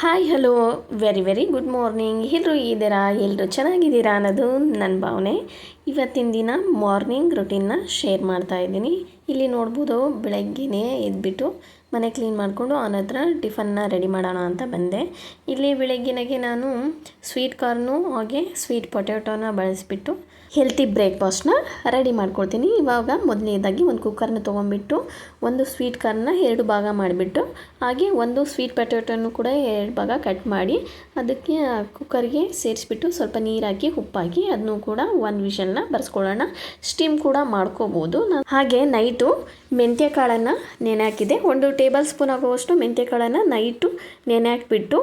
Hi, hello. Very very good morning ಎಲ್ಲರೂ ಇದ್ದೀರಾ ಎಲ್ಲರೂ ಚೆನ್ನಾಗಿದ್ದೀರಾ ಅನ್ನೋದು ನನ್ನ ಭಾವನೆ. ಇವತ್ತಿನ ದಿನ ಮಾರ್ನಿಂಗ್ ರುಟೀನ್ನ ಶೇರ್ ಮಾಡ್ತಾ ಇದ್ದೀನಿ. ಇಲ್ಲಿ ನೋಡ್ಬೋದು, ಬೆಳಗ್ಗೆನೇ ಎದ್ಬಿಟ್ಟು ಮನೆ ಕ್ಲೀನ್ ಮಾಡಿಕೊಂಡು ಆನಂತರ ಟಿಫನ್ನ ರೆಡಿ ಮಾಡೋಣ ಅಂತ ಬಂದೆ. ಇಲ್ಲಿ ಬೆಳಗ್ಗಿನಾಗೆ ನಾನು ಸ್ವೀಟ್ ಕಾರ್ನು ಹಾಗೆ ಸ್ವೀಟ್ ಪೊಟ್ಯಾಟೋನ ಬಳಸಿಬಿಟ್ಟು ಹೆಲ್ತಿ ಬ್ರೇಕ್ಫಾಸ್ಟ್ನ ರೆಡಿ ಮಾಡ್ಕೊಳ್ತೀನಿ. ಇವಾಗ ಮೊದಲನೇದಾಗಿ ಒಂದು ಕುಕ್ಕರ್ನ ತೊಗೊಂಡ್ಬಿಟ್ಟು, ಒಂದು ಸ್ವೀಟ್ ಕಾರ್ನ ಎರಡು ಭಾಗ ಮಾಡಿಬಿಟ್ಟು, ಹಾಗೆ ಒಂದು ಸ್ವೀಟ್ ಪೊಟ್ಯಾಟೋನು ಕೂಡ ಎರಡು ಭಾಗ ಕಟ್ ಮಾಡಿ, ಅದಕ್ಕೆ ಕುಕ್ಕರ್ಗೆ ಸೇರಿಸ್ಬಿಟ್ಟು ಸ್ವಲ್ಪ ನೀರಾಕಿ ಹಾಕಿ, ಉಪ್ಪಾಕಿ ಅದನ್ನು ಕೂಡ ಒಂದು ವಿಷಲ್ನ ಬರ್ಸ್ಕೊಳ್ಳೋಣ. ಸ್ಟೀಮ್ ಕೂಡ ಮಾಡ್ಕೋಬೋದು. ಹಾಗೆ ನೈಟು ಮೆಂತ್ಯ ಕಾಳನ್ನು ನೆನೆ ಹಾಕಿದೆ. ಒಂದು ಟೇಬಲ್ ಸ್ಪೂನ್ ಆಗುವಷ್ಟು ಮೆಂತ್ಯ ಕಾಳನ್ನು ನೈಟು ನೆನೆ ಹಾಕಿಬಿಟ್ಟು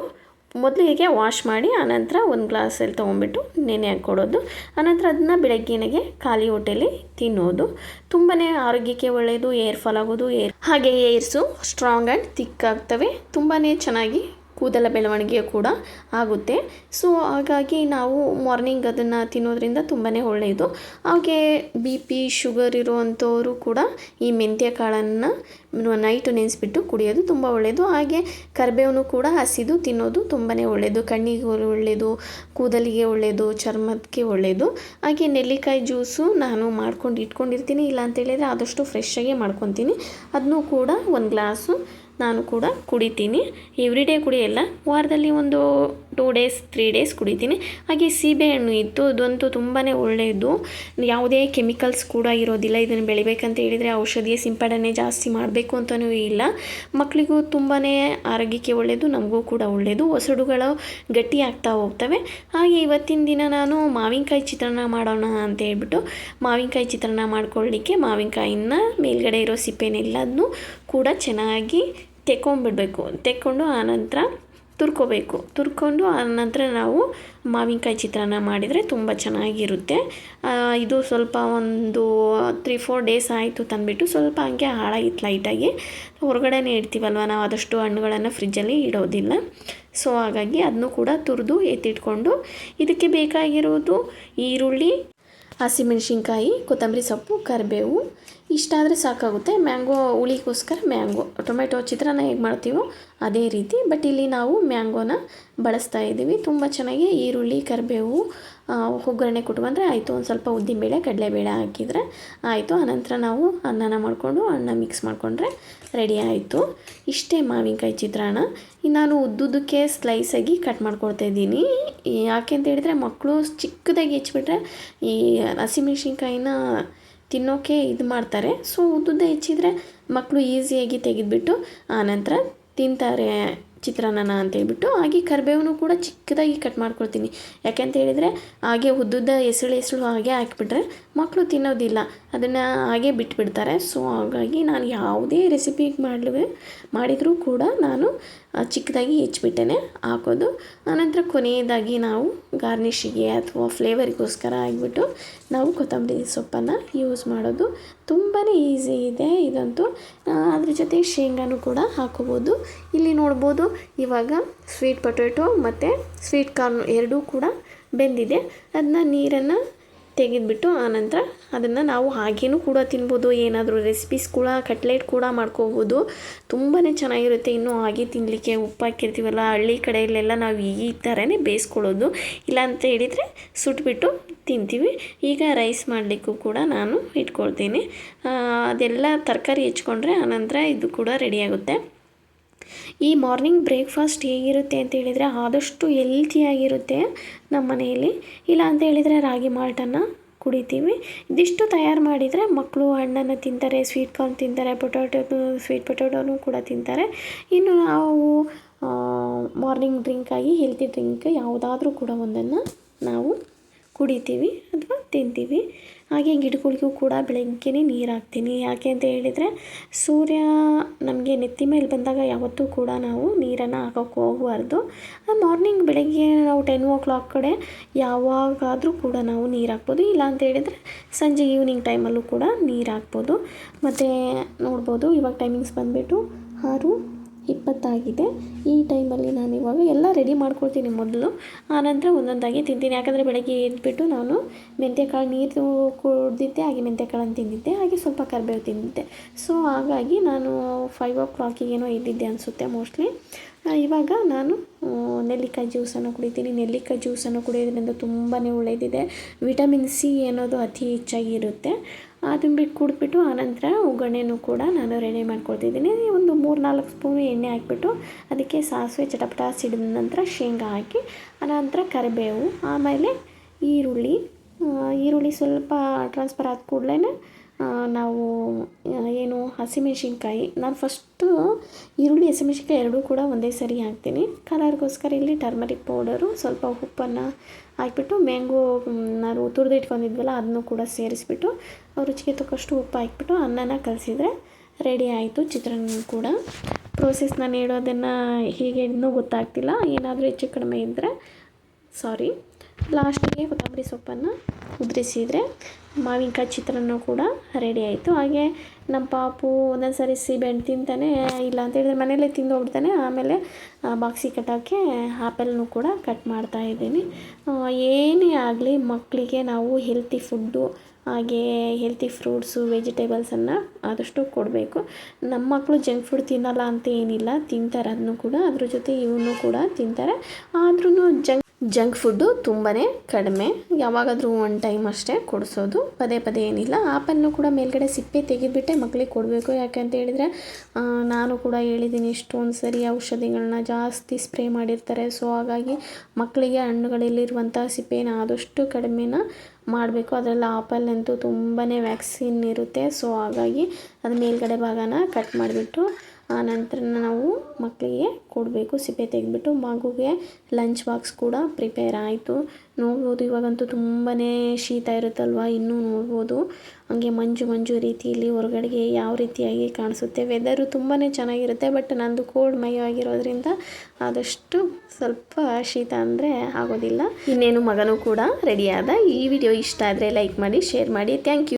ಮೊದಲಿಗೆ ವಾಶ್ ಮಾಡಿ, ಆನಂತರ ಒಂದು ಗ್ಲಾಸಲ್ಲಿ ತೊಗೊಂಬಿಟ್ಟು ನೆನೆ ಹಾಕ್ಕೊಡೋದು ಆನಂತರ ಅದನ್ನ ಬೆಳಗ್ಗೆನೆಗೆ ಖಾಲಿ ಹೊಟ್ಟೆಲಿ ತಿನ್ನೋದು. ತುಂಬಾ ಆರೋಗ್ಯಕ್ಕೆ ಒಳ್ಳೆಯದು ಏರ್ ಫಾಲ್ ಆಗೋದು ಏರ್ ಹಾಗೆ ಏರ್ಸು ಸ್ಟ್ರಾಂಗ್ ಆ್ಯಂಡ್ ಥಿಕ್ ಆಗ್ತವೆ. ತುಂಬಾ ಚೆನ್ನಾಗಿ ಕೂದಲ ಬೆಳವಣಿಗೆ ಕೂಡ ಆಗುತ್ತೆ. ಸೊ ಹಾಗಾಗಿ ನಾವು ಮಾರ್ನಿಂಗ್ ಅದನ್ನು ತಿನ್ನೋದ್ರಿಂದ ತುಂಬಾ ಒಳ್ಳೆಯದು ಹಾಗೆ ಬಿ ಪಿ ಶುಗರ್ ಇರುವಂಥವರು ಕೂಡ ಈ ಮೆಂತ್ಯ ಕಾಳನ್ನು ನೈಟು ನೆನೆಸ್ಬಿಟ್ಟು ಕುಡಿಯೋದು ತುಂಬ ಒಳ್ಳೆಯದು ಹಾಗೆ ಕರಿಬೇವನ್ನು ಕೂಡ ಹಸಿದು ತಿನ್ನೋದು ತುಂಬಾ ಒಳ್ಳೆಯದು ಕಣ್ಣಿಗೆ ಒಳ್ಳೆಯದು ಕೂದಲಿಗೆ ಒಳ್ಳೆಯದು ಚರ್ಮಕ್ಕೆ ಒಳ್ಳೆಯದು ಹಾಗೆ ನೆಲ್ಲಿಕಾಯಿ ಜ್ಯೂಸು ನಾನು ಮಾಡ್ಕೊಂಡು ಇಟ್ಕೊಂಡಿರ್ತೀನಿ. ಇಲ್ಲ ಅಂತೇಳಿದರೆ ಆದಷ್ಟು ಫ್ರೆಶ್ಶಾಗೆ ಮಾಡ್ಕೊತೀನಿ. ಅದನ್ನೂ ಕೂಡ ಒಂದು ಗ್ಲಾಸು ನಾನು ಕೂಡ ಕುಡಿತೀನಿ. ಎವ್ರಿ ಡೇ ಕುಡಿಯಲ್ಲ ವಾರದಲ್ಲಿ ಒಂದು ಟೂ ಡೇಸ್ ತ್ರೀ ಡೇಸ್ ಕುಡಿತೀನಿ. ಹಾಗೆ ಸೀಬೆಹಣ್ಣು ಇತ್ತು. ಅದಂತೂ ತುಂಬಾ ಒಳ್ಳೆಯದು. ಯಾವುದೇ ಕೆಮಿಕಲ್ಸ್ ಕೂಡ ಇರೋದಿಲ್ಲ. ಇದನ್ನು ಬೆಳಿಬೇಕಂತ ಹೇಳಿದರೆ ಔಷಧಿಯ ಸಿಂಪಡಣೆ ಜಾಸ್ತಿ ಮಾಡಬೇಕು ಅಂತಲೂ ಇಲ್ಲ. ಮಕ್ಕಳಿಗೂ ತುಂಬಾ ಆರೋಗ್ಯಕ್ಕೆ ಒಳ್ಳೆಯದು. ನಮಗೂ ಕೂಡ ಒಳ್ಳೆಯದು. ಒಸಡುಗಳು ಗಟ್ಟಿ ಆಗ್ತಾ ಹೋಗ್ತವೆ. ಹಾಗೆ ಇವತ್ತಿನ ದಿನ ನಾನು ಮಾವಿನಕಾಯಿ ಚಿತ್ರಾನ್ನ ಮಾಡೋಣ ಅಂತ ಹೇಳ್ಬಿಟ್ಟು ಮಾವಿನಕಾಯಿ ಚಿತ್ರಾನ್ನ ಮಾಡ್ಕೊಳ್ಳಿಕ್ಕೆ ಮಾವಿನಕಾಯಿನ ಮೇಲ್ಗಡೆ ಇರೋ ಸಿಪ್ಪೆನೆಲ್ಲದನ್ನೂ ಕೂಡ ಚೆನ್ನಾಗಿ ತೆಕ್ಕೊಂಬಿಡಬೇಕು. ತೆಕ್ಕೊಂಡು ಆನಂತರ ತುರ್ಕೋಬೇಕು. ತುರ್ಕೊಂಡು ಆನಂತರ ನಾವು ಮಾವಿನಕಾಯಿ ಚಿತ್ರಾನ್ನ ಮಾಡಿದರೆ ತುಂಬ ಚೆನ್ನಾಗಿರುತ್ತೆ. ಇದು ಸ್ವಲ್ಪ ಒಂದು ತ್ರೀ ಫೋರ್ ಡೇಸ್ ಆಯಿತು ತಂದುಬಿಟ್ಟು ಸ್ವಲ್ಪ ಹಂಗೆ ಹಾಳಾಗಿತ್ತು ಲೈಟಾಗಿ. ಹೊರಗಡೆನೇ ಇಡ್ತೀವಲ್ವ? ನಾವು ಆದಷ್ಟು ಹಣ್ಣುಗಳನ್ನು ಫ್ರಿಜ್ಜಲ್ಲಿ ಇಡೋದಿಲ್ಲ. ಸೊ, ಹಾಗಾಗಿ ಅದನ್ನು ಕೂಡ ತುರಿದು ಎತ್ತಿಟ್ಕೊಂಡು ಇದಕ್ಕೆ ಬೇಕಾಗಿರೋದು ಈರುಳ್ಳಿ ಹಸಿಮೆಣ್ಸಿನ್ಕಾಯಿ, ಕೊತ್ತಂಬರಿ ಸೊಪ್ಪು, ಕರಿಬೇವು. ಇಷ್ಟಾದರೆ ಸಾಕಾಗುತ್ತೆ. ಮ್ಯಾಂಗೋ, ಹುಳಿಗೋಸ್ಕರ ಮ್ಯಾಂಗೋ. ಟೊಮೆಟೊ, ಚಿತ್ರಾನ್ನ ಹೇಗೆ ಮಾಡ್ತೀವೋ ಅದೇ ರೀತಿ. ಬಟ್ ಇಲ್ಲಿ ನಾವು ಮ್ಯಾಂಗೋನ ಬಳಸ್ತಾ ಇದ್ದೀವಿ. ತುಂಬ ಚೆನ್ನಾಗಿ ಈರುಳ್ಳಿ, ಕರಿಬೇವು ಒಗ್ಗರಣೆ ಕೊಟ್ಕೊಂಡ್ರೆ ಆಯಿತು. ಒಂದು ಸ್ವಲ್ಪ ಉದ್ದಿನಬೇಳೆ, ಕಡಲೆಬೇಳೆ ಹಾಕಿದರೆ ಆಯಿತು. ಆನಂತರ ನಾವು ಅನ್ನನ ಮಾಡಿಕೊಂಡು, ಅನ್ನ ಮಿಕ್ಸ್ ಮಾಡಿಕೊಂಡ್ರೆ ರೆಡಿ ಆಯಿತು. ಇಷ್ಟೇ ಮಾವಿನಕಾಯಿ ಚಿತ್ರಾನ್ನ. ನಾನು ಉದ್ದುದಕ್ಕೆ ಸ್ಲೈಸಾಗಿ ಕಟ್ ಮಾಡ್ಕೊಳ್ತಾ ಇದ್ದೀನಿ. ಯಾಕೆ ಅಂತ ಹೇಳಿದರೆ ಮಕ್ಕಳು ಚಿಕ್ಕದಾಗಿ ಹೆಚ್ಚಿಬಿಟ್ರೆ ಈ ಹಸಿಮೆಣ್ಸಿನ್ಕಾಯಿನ ತಿನ್ನೋಕ್ಕೆ ಇದು ಮಾಡ್ತಾರೆ. ಸೊ ಉದ್ದುದ್ದ ಹೆಚ್ಚಿದರೆ ಮಕ್ಕಳು ಈಸಿಯಾಗಿ ತೆಗೆದುಬಿಟ್ಟು ಆನಂತರ ತಿಂತಾರೆ ಚಿತ್ರಾನ್ನ ಅಂತೇಳ್ಬಿಟ್ಟು ಹಾಗೆ ಕರಿಬೇವನ್ನು ಕೂಡ ಚಿಕ್ಕದಾಗಿ ಕಟ್ ಮಾಡ್ಕೊಳ್ತೀನಿ. ಯಾಕೆಂತ ಹೇಳಿದರೆ, ಹಾಗೆ ಉದ್ದುದ್ದ ಎಸಳು ಎಸಳು ಹಾಗೆ ಹಾಕಿಬಿಟ್ರೆ ಮಕ್ಕಳು ತಿನ್ನೋದಿಲ್ಲ, ಅದನ್ನು ಹಾಗೆ ಬಿಟ್ಬಿಡ್ತಾರೆ. ಸೊ ಹಾಗಾಗಿ ನಾನು ಯಾವುದೇ ರೆಸಿಪಿ ಮಾಡಲು ಮಾಡಿದರೂ ಕೂಡ ನಾನು ಚಿಕ್ಕದಾಗಿ ಹೆಚ್ಚಿಬಿಟ್ಟೇ ಹಾಕೋದು. ಆನಂತರ ಕೊನೆಯದಾಗಿ ನಾವು ಗಾರ್ನಿಷಿಗೆ ಅಥವಾ ಫ್ಲೇವರಿಗೋಸ್ಕರ ಆಗಿಬಿಟ್ಟು ನಾವು ಕೊತ್ತಂಬರಿ ಸೊಪ್ಪನ್ನು ಯೂಸ್ ಮಾಡೋದು. ತುಂಬಾ ಈಸಿ ಇದೆ ಇದಂತೂ. ಅದ್ರ ಜೊತೆ ಶೇಂಗಾನು ಕೂಡ ಹಾಕೋಬೋದು. ಇಲ್ಲಿ ನೋಡ್ಬೋದು, ಇವಾಗ ಸ್ವೀಟ್ ಪೊಟೊಟೊ ಮತ್ತು ಸ್ವೀಟ್ ಕಾರ್ನ್ ಎರಡೂ ಕೂಡ ಬೆಂದಿದೆ. ಅದನ್ನ ನೀರನ್ನು ತೆಗೆದುಬಿಟ್ಟು ಆನಂತರ ಅದನ್ನು ನಾವು ಹಾಗೇನೂ ಕೂಡ ತಿನ್ಬೋದು, ಏನಾದರೂ ರೆಸಿಪೀಸ್ ಕೂಡ, ಕಟ್ಲೆಟ್ ಕೂಡ ಮಾಡ್ಕೋಬೋದು. ತುಂಬಾ ಚೆನ್ನಾಗಿರುತ್ತೆ ಇನ್ನು ಹಾಗೆ ತಿನ್ನಲಿಕ್ಕೆ ಉಪ್ಪು ಹಾಕಿರ್ತೀವಲ್ಲ, ಹಳ್ಳಿ ಕಡೆಯಲ್ಲೆಲ್ಲ ನಾವು ಈ ಥರನೇ ಬೇಯಿಸ್ಕೊಳ್ಳೋದು. ಇಲ್ಲ ಅಂತ ಹೇಳಿದರೆ ಸುಟ್ಬಿಟ್ಟು ತಿಂತೀವಿ. ಈಗ ರೈಸ್ ಮಾಡಲಿಕ್ಕೂ ಕೂಡ ನಾನು ಇಟ್ಕೊಳ್ತೀನಿ. ಅದೆಲ್ಲ ತರಕಾರಿ ಹೆಚ್ಕೊಂಡ್ರೆ ಆನಂತರ ಇದು ಕೂಡ ರೆಡಿಯಾಗುತ್ತೆ ಈ ಮಾರ್ನಿಂಗ್ ಬ್ರೇಕ್ಫಾಸ್ಟ್ ಹೇಗಿರುತ್ತೆ ಅಂತ ಹೇಳಿದರೆ ಆದಷ್ಟು ಹೆಲ್ತಿಯಾಗಿರುತ್ತೆ ನಮ್ಮ ಮನೆಯಲ್ಲಿ. ಇಲ್ಲ ಅಂತ ಹೇಳಿದರೆ ರಾಗಿ ಮಾಲ್ಟನ್ನು ಕುಡಿತೀವಿ. ಇದಿಷ್ಟು ತಯಾರು ಮಾಡಿದರೆ ಮಕ್ಕಳು ಹಣ್ಣನ್ನು ತಿಂತಾರೆ ಸ್ವೀಟ್ ಕಾರ್ನ್ ತಿಂತಾರೆ ಪೊಟ್ಯಾಟೊ ಸ್ವೀಟ್ ಪೊಟ್ಯಾಟೋನು ಕೂಡ ತಿಂತಾರೆ. ಇನ್ನು ನಾವು ಮಾರ್ನಿಂಗ್ ಡ್ರಿಂಕಾಗಿ ಹೆಲ್ತಿ ಡ್ರಿಂಕ್ ಯಾವುದಾದ್ರೂ ಕೂಡ ಒಂದನ್ನು ನಾವು ಕುಡಿತೀವಿ ಅಥವಾ ತಿಂತೀವಿ. ಹಾಗೆ ಗಿಡಗಳಿಗೂ ಕೂಡ ಬೆಳಗ್ಗೆನೇ ನೀರು ಹಾಕ್ತೀನಿ. ಯಾಕೆ ಅಂತ ಹೇಳಿದರೆ, ಸೂರ್ಯ ನಮಗೆ ನೆತ್ತಿ ಮೇಲೆ ಬಂದಾಗ ಯಾವತ್ತೂ ಕೂಡ ನಾವು ನೀರನ್ನು ಹಾಕೋಕ್ಕೆ ಹೋಗಬಾರ್ದು. ಮಾರ್ನಿಂಗ್ ಬೆಳಗ್ಗೆ ನಾವು ಟೆನ್ ಓ ಕ್ಲಾಕ್ ಕಡೆ ಯಾವಾಗಾದರೂ ಕೂಡ ನಾವು ನೀರು ಹಾಕ್ಬೋದು. ಇಲ್ಲ ಅಂತ ಹೇಳಿದರೆ, ಸಂಜೆ ಈವ್ನಿಂಗ್ ಟೈಮಲ್ಲೂ ಕೂಡ ನೀರು ಹಾಕ್ಬೋದು. ಮತ್ತು ನೋಡ್ಬೋದು ಇವಾಗ ಟೈಮಿಂಗ್ಸ್ ಬಂದುಬಿಟ್ಟು ಆರು ಇಪ್ಪತ್ತಾಗಿದೆ. ಈ ಟೈಮಲ್ಲಿ ನಾನು ಇವಾಗ ಎಲ್ಲ ರೆಡಿ ಮಾಡ್ಕೊಳ್ತೀನಿ ಮೊದಲು. ಆನಂತರ ಒಂದೊಂದಾಗಿ ತಿಂತೀನಿ. ಯಾಕಂದರೆ ಬೆಳಗ್ಗೆ ಎದ್ಬಿಟ್ಟು ನಾನು ಮೆಂತ್ಯಕಾಳು ನೀರು ಕುಡಿದಿದ್ದೆ, ಹಾಗೆ ಮೆಂತ್ಯಕಾಳನ್ನು ತಿಂದಿದ್ದೆ, ಹಾಗೆ ಸ್ವಲ್ಪ ಕರಿಬೇವು ತಿಂದಿದ್ದೆ. ಸೊ ಹಾಗಾಗಿ ನಾನು ಫೈವ್ ಓ ಕ್ಲಾಕಿಗೇನೋ ಎದ್ದಿದ್ದೆ ಅನಿಸುತ್ತೆ ಮೋಸ್ಟ್ಲಿ ಇವಾಗ ನಾನು ನೆಲ್ಲಿಕಾಯಿ ಜ್ಯೂಸನ್ನು ಕುಡಿತೀನಿ. ನೆಲ್ಲಿಕಾಯಿ ಜ್ಯೂಸನ್ನು ಕುಡಿಯೋದ್ರಿಂದ ತುಂಬಾ ಒಳ್ಳೆಯದಿದೆ ವಿಟಮಿನ್ ಸಿ ಅನ್ನೋದು ಅತಿ ಹೆಚ್ಚಾಗಿ ಇರುತ್ತೆ ಅದನ್ನ ಬಿಟ್ಟು ಕುಡಿದ್ಬಿಟ್ಟು ಆನಂತರ ಒಗ್ಗರಣೆನೂ ಕೂಡ ನಾನು ರೆಡಿ ಮಾಡ್ಕೊಳ್ತಿದ್ದೀನಿ. ಒಂದು ಮೂರು ನಾಲ್ಕು ಸ್ಪೂನ್ ಎಣ್ಣೆ ಹಾಕಿಬಿಟ್ಟು ಅದಕ್ಕೆ ಸಾಸಿವೆ ಚಟಪಟ, ಸಿಡಿದ ನಂತರ ಶೇಂಗಾ ಹಾಕಿ, ಆನಂತರ ಕರಿಬೇವು, ಆಮೇಲೆ ಈರುಳ್ಳಿ. ಈರುಳ್ಳಿ ಸ್ವಲ್ಪ ಟ್ರಾನ್ಸ್ಫರ್ ಆದ ಕೂಡಲೇ ನಾವು ಏನು ಹಸಿಮೆಣ್ಸಿನ್ಕಾಯಿ. ನಾನು ಫಸ್ಟು ಈರುಳ್ಳಿ, ಹಸಿಮೆಣ್ಸಿನ್ಕಾಯಿ ಎರಡೂ ಕೂಡ ಒಂದೇ ಸರಿ ಹಾಕ್ತೀನಿ. ಕಲರ್ಗೋಸ್ಕರ ಇಲ್ಲಿ ಟರ್ಮರಿಕ್ ಪೌಡರು ಸ್ವಲ್ಪ ಉಪ್ಪನ್ನು ಹಾಕ್ಬಿಟ್ಟು ಮ್ಯಾಂಗೋ ನಾನು ತುರಿದು ಇಟ್ಕೊಂಡಿದ್ವಲ್ಲ ಅದನ್ನು ಕೂಡ ಸೇರಿಸ್ಬಿಟ್ಟು ರುಚಿಗೆ ತಕ್ಕಷ್ಟು ಉಪ್ಪು ಹಾಕ್ಬಿಟ್ಟು, ಅನ್ನನ ಕಲಸಿದ್ರೆ ರೆಡಿ ಆಯಿತು ಚಿತ್ರಾನ್ನ ಕೂಡ. ಪ್ರೋಸೆಸ್ ನಾನು ಹೇಳೋದನ್ನು ಹೀಗೆ ಇನ್ನೂ ಗೊತ್ತಾಗ್ತಿಲ್ಲ. ಏನಾದರೂ ಹೆಚ್ಚು ಕಡಿಮೆ ಇದ್ದರೆ ಸಾರಿ. ಲಾಸ್ಟಿಗೆ ಕೊತ್ತಂಬರಿ ಸೊಪ್ಪನ್ನು ಉದುರಿಸಿದರೆ ಮಾವಿನಕಾಯಿ ಚಿತ್ರಾನ್ನ ಕೂಡ ರೆಡಿ ಆಯಿತು. ಹಾಗೆ ನಮ್ಮ ಪಾಪು ಒಂದೊಂದು ಸರಿ ಸೀಬೆಹಣ್ಣು ತಿಂತಾನೆ, ಇಲ್ಲ ಅಂತ ಹೇಳಿದ್ರೆ ಮನೆಯಲ್ಲೇ ತಿಂದು ಆಮೇಲೆ ಬಾಕ್ಸಿ ಕಟ್ಟೋಕ್ಕೆ ಆ್ಯಪಲ್ನು ಕೂಡ ಕಟ್ ಮಾಡ್ತಾ ಇದ್ದೀನಿ. ಏನೇ ಆಗಲಿ ಮಕ್ಕಳಿಗೆ ನಾವು ಹೆಲ್ತಿ ಫುಡ್ಡು ಹಾಗೆ ಹೆಲ್ತಿ ಫ್ರೂಟ್ಸು ವೆಜಿಟೇಬಲ್ಸನ್ನು ಆದಷ್ಟು ಕೊಡಬೇಕು. ನಮ್ಮ ಮಕ್ಕಳು ಜಂಕ್ ಫುಡ್ ತಿನ್ನಲ್ಲ ಅಂತ ಏನಿಲ್ಲ, ತಿಂತಾರೆ. ಅದನ್ನು ಕೂಡ ಅದ್ರ ಜೊತೆ ಇವನು ಕೂಡ ತಿಂತಾರೆ. ಆದ್ರೂ ಜಂಕ್ ಜಂಕ್ ಫುಡ್ಡು ತುಂಬಾ ಕಡಿಮೆ. ಯಾವಾಗಾದರೂ ಒನ್ ಟೈಮ್ ಅಷ್ಟೇ ಕೊಡಿಸೋದು. ಪದೇ ಪದೇ ಏನಿಲ್ಲ. ಆಪನ್ನು ಕೂಡ ಮೇಲ್ಗಡೆ ಸಿಪ್ಪೆ ತೆಗೆದುಬಿಟ್ಟೆ ಮಕ್ಕಳಿಗೆ ಕೊಡಬೇಕು ಯಾಕಂತ ಹೇಳಿದರೆ ಆ, ನಾನು ಕೂಡ ಹೇಳಿದ್ದೀನಿ ಇಷ್ಟೊಂದು ಸರಿ ಔಷಧಿಗಳನ್ನ ಜಾಸ್ತಿ ಸ್ಪ್ರೇ ಮಾಡಿರ್ತಾರೆ. ಸೊ ಹಾಗಾಗಿ ಮಕ್ಕಳಿಗೆ ಹಣ್ಣುಗಳಲ್ಲಿರುವಂಥ ಸಿಪ್ಪೆನ ಆದಷ್ಟು ಕಡಿಮೆನ ಮಾಡಬೇಕು. ಅದರಲ್ಲಿ ಆಪಲ್ ಅಂತೂ ತುಂಬಾ ವ್ಯಾಕ್ಸಿನ್ ಇರುತ್ತೆ. ಸೊ ಹಾಗಾಗಿ ಅದು ಮೇಲ್ಗಡೆ ಭಾಗನ ಕಟ್ ಮಾಡಿಬಿಟ್ಟು ಆನಂತರ ನಾವು ಮಕ್ಕಳಿಗೆ ಕೊಡಬೇಕು. ಸಿಪ್ಪೆ ತೆಗೆದ್ಬಿಟ್ಟು ಮಗುಗೆ ಲಂಚ್ ಬಾಕ್ಸ್ ಕೂಡ ಪ್ರಿಪೇರ್ ಆಯಿತು. ನೋಡ್ಬೋದು, ಇವಾಗಂತೂ ತುಂಬಾ ಶೀತ ಇರುತ್ತಲ್ವ? ಇನ್ನೂ ನೋಡ್ಬೋದು. ಹಂಗೆ ಮಂಜು ಮಂಜು ರೀತಿಯಲ್ಲಿ ಹೊರಗಡೆಗೆ ಯಾವ ರೀತಿಯಾಗಿ ಕಾಣಿಸುತ್ತೆ? ವೆದರು ತುಂಬಾ ಚೆನ್ನಾಗಿರುತ್ತೆ ಬಟ್ ನಂದು ಕೋಲ್ಡ್ ಮೈ ಆಗಿರೋದ್ರಿಂದ ಆದಷ್ಟು ಸ್ವಲ್ಪ ಶೀತ ಅಂದರೆ ಆಗೋದಿಲ್ಲ. ಇನ್ನೇನು ಮಗನೂ ಕೂಡ ರೆಡಿಯಾದ ಈ ವಿಡಿಯೋ ಇಷ್ಟ ಆದರೆ ಲೈಕ್ ಮಾಡಿ ಶೇರ್ ಮಾಡಿ. Thank you